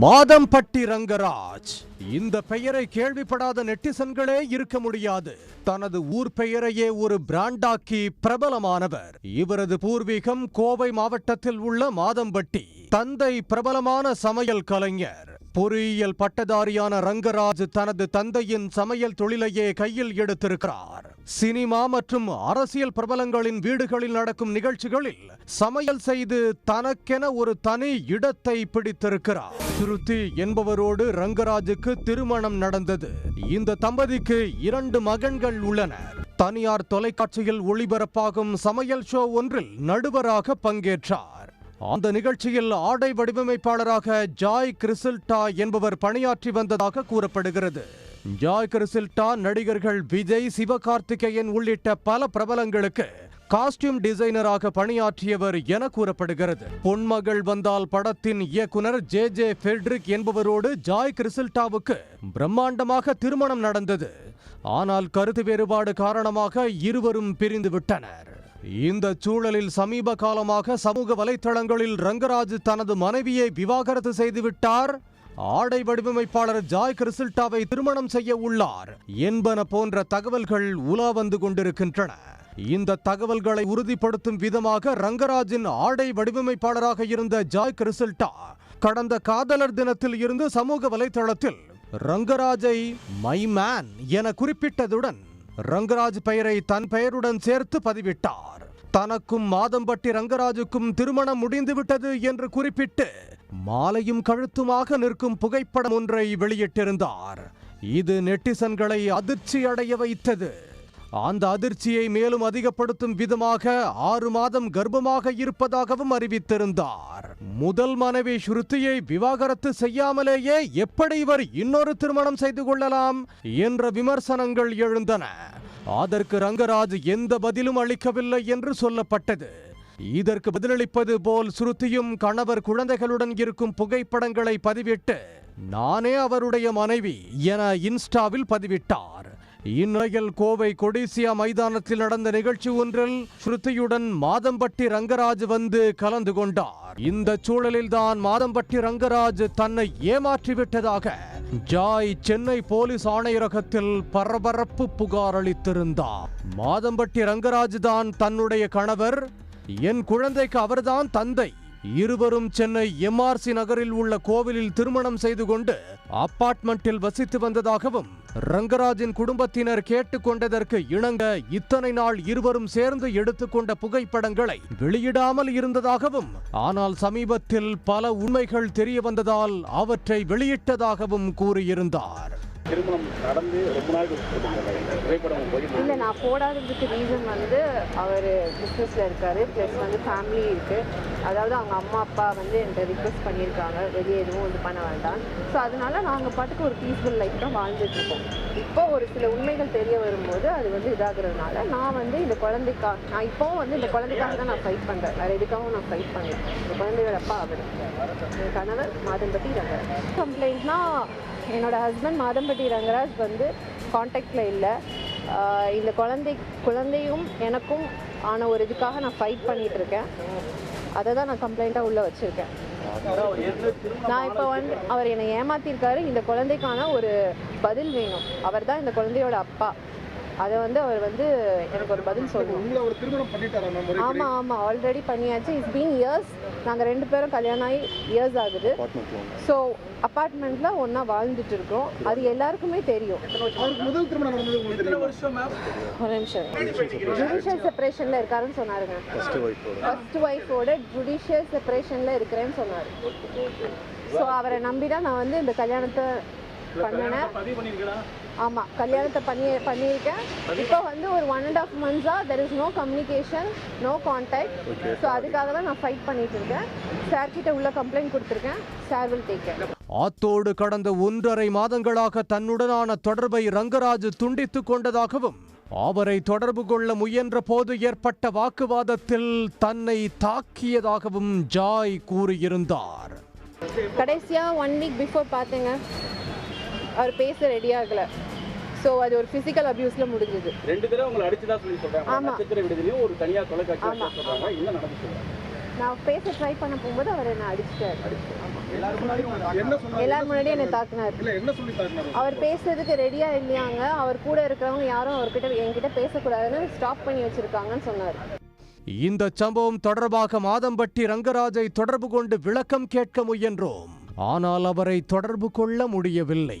மாதம்பட்டி ரங்கராஜ் இந்த பெயரை கேள்விப்படாத நெட்டிசன்களே இருக்க முடியாது. தனது ஊர் பெயரையே ஒரு பிராண்டாக்கி பிரபலமானவர். இவரது பூர்வீகம் கோவை மாவட்டத்தில் உள்ள மாதம்பட்டி தந்தை பிரபலமான சமையல் கலைஞர். பொறியியல் பட்டதாரியான ரங்கராஜ் தனது தந்தையின் சமையல் தொழிலையே கையில் எடுத்திருக்கிறார். சினிமா மற்றும் அரசியல் பிரபலங்களின் வீடுகளில் நடக்கும் நிகழ்ச்சிகளில் சமையல் செய்து தனக்கென ஒரு தனி இடத்தை பிடித்திருக்கிறார். திருத்தி என்பவரோடு ரங்கராஜுக்கு திருமணம் நடந்தது. இந்த தம்பதிக்கு இரண்டு மகன்கள் உள்ளனர். தனியார் தொலைக்காட்சியில் ஒளிபரப்பாகும் சமையல் ஷோ ஒன்றில் நடுவராக பங்கேற்றார். அந்த நிகழ்ச்சியில் ஆடை வடிவமைப்பாளராக ஜாய் கிறிசில்டா என்பவர் பணியாற்றி வந்ததாக கூறப்படுகிறது. ஜாய் கிறிசில்டா நடிகர்கள் விஜய் சிவகார்த்திகேயன் உள்ளிட்ட பல பிரபலங்களுக்கு காஸ்டியூம் டிசைனராக பணியாற்றியவர் என கூறப்படுகிறது. பொன்மகள் வந்தால் படத்தின் இயக்குனர் ஜே ஜே ஃபெட்ரிக் என்பவரோடு ஜாய் கிறிசில்டாவுக்கு பிரம்மாண்டமாக திருமணம் நடந்தது. ஆனால் கருத்து வேறுபாடு காரணமாக இருவரும் பிரிந்து விட்டனர் இந்த சூழலில் சமீப காலமாக சமூக வலைத்தளங்களில் ரங்கராஜ் தனது மனைவியை விவாகரத்து செய்துவிட்டார். ஆடை வடிவமைப்பாளர் ஜாய் கிறிசில்டாவை திருமணம் செய்ய உள்ளார் என்பன போன்ற தகவல்கள் உலா வந்து கொண்டிருக்கின்றன. இந்த தகவல்களை உறுதிப்படுத்தும் விதமாக ரங்கராஜின் ஆடை வடிவமைப்பாளராக இருந்த ஜாய் கிறிசில்டா கடந்த காதலர் தினத்தில் இருந்து சமூக வலைத்தளத்தில் ரங்கராஜை மை மேன் என குறிப்பிட்டதுடன் ரங்கராஜ் பெயரை தன் பெயருடன் சேர்த்து பதிவிட்டார். தனக்கும் மாதம்பட்டி ரங்கராஜுக்கும் திருமணம் முடிந்துவிட்டது என்று குறிப்பிட்டு மாலையும் கழுத்துமாக நிற்கும் புகைப்படம் ஒன்றை வெளியிட்டிருந்தார். இது நெட்டிசன்களை அதிர்ச்சி அடைய வைத்தது. அந்த அதிர்ச்சியை மேலும் அதிகப்படுத்தும் விதமாக ஆறு மாதம் கர்ப்பமாக இருப்பதாகவும் அறிவித்திருந்தார். முதல் மனைவி ஸ்ருதியை விவாகரத்து செய்யாமலேயே எப்படி இவர் இன்னொரு திருமணம் செய்து கொள்ளலாம் என்ற விமர்சனங்கள் எழுந்தன. அதற்கு ரங்கராஜ் எந்த பதிலும் அளிக்கவில்லை என்று சொல்லப்பட்டது. இதற்கு பதிலளிப்பது போல் ஸ்ருதியும் கணவர் குழந்தைகளுடன் இருக்கும் புகைப்படங்களை பதிவிட்டு நானே அவருடைய மனைவி என இன்ஸ்டாவில் பதிவிட்டார். இந்நிலையில் கோவை கொடிசியா மைதானத்தில் நடந்த நிகழ்ச்சி ஒன்றில் ஸ்ருதியுடன் மாதம்பட்டி ரங்கராஜ் வந்து கலந்து கொண்டார். இந்த சூழலில் தான் மாதம்பட்டி ரங்கராஜ் தன்னை ஏமாற்றிவிட்டதாக ஜாய் சென்னை போலீஸ் ஆணையரகத்தில் பரபரப்பு புகார் அளித்திருந்தார். மாதம்பட்டி ரங்கராஜ் தான் தன்னுடைய கணவர். என் குழந்தைக்கு அவர்தான் தந்தை. இருவரும் சென்னை எம்ஆர்சி நகரில் உள்ள கோவிலில் திருமணம் செய்து கொண்டு அப்பார்ட்மெண்டில் வசித்து வந்ததாகவும் ரங்கராஜின் குடும்பத்தினர் கேட்டுக்கொண்டதற்கு இணங்க இத்தனை நாள் இருவரும் சேர்ந்து எடுத்துக்கொண்ட புகைப்படங்களை வெளியிடாமல் இருந்ததாகவும் ஆனால் சமீபத்தில் பல உண்மைகள் தெரிய வந்ததால் அவற்றை வெளியிட்டதாகவும் கூறியிருந்தார். திருமணம் நடந்து ரொம்ப நாள் புகைப்படம் போய் இல்லை நான் போடாததுக்கு ரீசன் வந்து அவர் பிஸ்னஸில் இருக்கார். ப்ளஸ் வந்து ஃபேமிலி இருக்குது அதாவது அவங்க அம்மா அப்பா வந்து என்கிட்ட ரிக்வெஸ்ட் பண்ணியிருக்காங்க. வெளியே எதுவும் இது பண்ண வேண்டாம். ஸோ அதனால நாங்கள் பாட்டுக்கு ஒரு பீஸ்ஃபுல் லைஃப் தான் வாழ்ந்துட்டு இருக்கோம் இப்போ ஒரு சில உண்மைகள் தெரிய வரும்போது அது வந்து இதாகிறதுனால நான் வந்து இந்த குழந்தைக்காக நான் இப்போவும் வந்து இந்த குழந்தைக்காக தான் நான் ஃபைட் பண்ணுறேன் வேறு எதுக்காகவும் நான் ஃபைட் பண்ணல இந்த குழந்தையோட அப்பா அவர். என் கணவர் மாதம்பட்டி ரங்கராஜ் கம்ப்ளைண்ட்னா என்னோட ஹஸ்பண்ட் மாதம்பட்டி ரங்கராஜ் வந்து காண்டாக்டில் இல்லை. இந்த குழந்தை குழந்தையும் எனக்கும் ஆன ஒரு இதுக்காக நான் ஃபைட் பண்ணிகிட்டு இருக்கேன் அதை தான் நான் கம்ப்ளைண்ட்டாக உள்ளே வச்சுருக்கேன். நான் இப்போ வந்து அவர் என்னை ஏமாத்திருக்காரு. இந்த குழந்தைக்கான ஒரு பதில் வேணும். அவர் தான் இந்த குழந்தையோட அப்பா. அதை வந்து அவர் வந்து எனக்கு ஒரு பதில் சொல்லணும். உங்களை ஒரு திருமணம் பண்ணிட்டாரா நம்ம ஆமாம் ஆமாம் ஆல்ரெடி பண்ணியாச்சு. இட்ஸ் பீன் இயர்ஸ் நாங்கள் ரெண்டு பேரும் கல்யாணம் ஆகி இயர்ஸ் ஆகுது. ஸோ அப்பார்ட்மெண்ட்டில் ஒன்றா வாழ்ந்துட்டு இருக்கோம். அது எல்லாருக்குமே தெரியும். அவருக்கு முதல் திருமணம் நடந்தது உங்களுக்கு தெரியுமா? ஒரு நிமிஷம். ஜுடிஷியல் செப்பரேஷனில் இருக்காருன்னு சொன்னாருங்க. ஃபர்ஸ்ட் ஒய்ஃபோட ஜுடிஷியல் செப்பரேஷனில் இருக்கிறேன்னு சொன்னார். ஸோ அவரை நம்பி தான் நான் வந்து இந்த கல்யாணத்தை பண்ணினேன் ஆமாம் கல்யாணத்தை பண்ணி பண்ணியிருக்கேன். இப்போ வந்து ஒரு one and half மந்த்ஸாக there is no communication no contact so அதுக்காக தான் நான் ஃபைட் பண்ணிட்டு இருக்கேன். சார் கிட்ட உள்ள கம்ப்ளைண்ட் கொடுத்துருக்கேன். சார் வில் டேக் கேர் ஆத்தோடு கடந்த ஒன்றரை மாதங்களாக தன்னுடனான தொடர்பை ரங்கராஜ் துண்டித்துக் கொண்டதாகவும் அவரை தொடர்பு கொள்ள முயன்ற போது ஏற்பட்ட வாக்குவாதத்தில் தன்னை தாக்கியதாகவும் ஜாய் கூறியிருந்தார். கடைசியாக ஒன் வீக் பிஃபோர் பார்த்தேங்க. அவர் பேச ரெடி ஆகலை. ஸோ அது ஒரு ஃபிசிக்கல் அபியூஸில் முடிஞ்சது. ரெண்டு தடவை உங்களை அடிச்சுதான் சொல்லி சொல்றாங்க. ஆமா. நட்சத்திர விடுதலையும் ஒரு தனியார் தொலைக்காட்சி. சொல்றாங்க. என்ன நடந்து நான் பேச ட்ரை பண்ண போகும்போது அவர் என்னை அடிச்சிட்டாரு எல்லாரும் முன்னாடியும் என்ன சொன்னாரு? எல்லாரும் முன்னாடியும் என்னை தாக்குனார். இல்ல என்ன சொல்லி தாக்குனாரு? அவர் பேசுறதுக்கு ரெடியா இல்லையாங்க. அவர் கூட இருக்கிறவங்க யாரும் அவர்கிட்ட என்கிட்ட பேசக்கூடாதுன்னு ஸ்டாப் பண்ணி வச்சிருக்காங்கன்னு சொன்னார். இந்த சம்பவம் தொடர்பாக மாதம்பட்டி ரங்கராஜை தொடர்பு கொண்டு விளக்கம் கேட்க முயன்றோம். ஆனால் அவரை தொடர்பு கொள்ள முடியவில்லை.